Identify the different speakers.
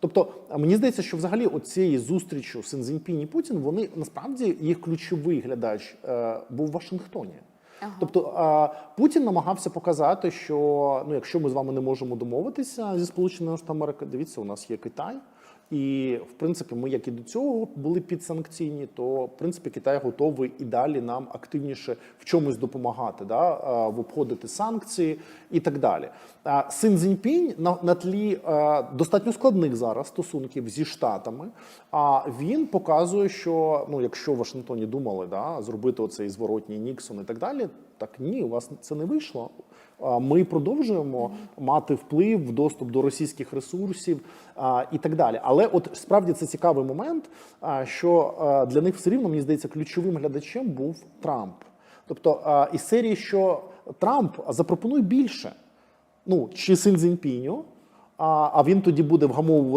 Speaker 1: Тобто, мені здається, що взагалі оцієї зустрічі Синзіньпінь і Путін, вони насправді їх ключовий глядач е, був в Вашингтоні. Тобто Путін намагався показати, що ну, якщо ми з вами не можемо домовитися зі Сполученими Штатами Америки, дивіться, у нас є Китай. І в принципі, ми, як і до цього, були підсанкційні, то в принципі Китай готовий і далі нам активніше в чомусь допомагати, да, в обходити санкції і так далі. Син Цзіньпінь на, на тлі достатньо складних зараз стосунків зі штатами. А він показує, що ну, якщо в Вашингтоні думали да, зробити оцей зворотній Ніксон і так далі, так ні, у вас це не вийшло. Ми продовжуємо мати вплив, доступ до російських ресурсів і так далі. Але от справді це цікавий момент, що для них все рівно мені здається ключовим глядачем був Трамп. Тобто із серії, що Трамп запропонує більше. Ну чи Син Цзіньпіню, а він тоді буде вгамовувати.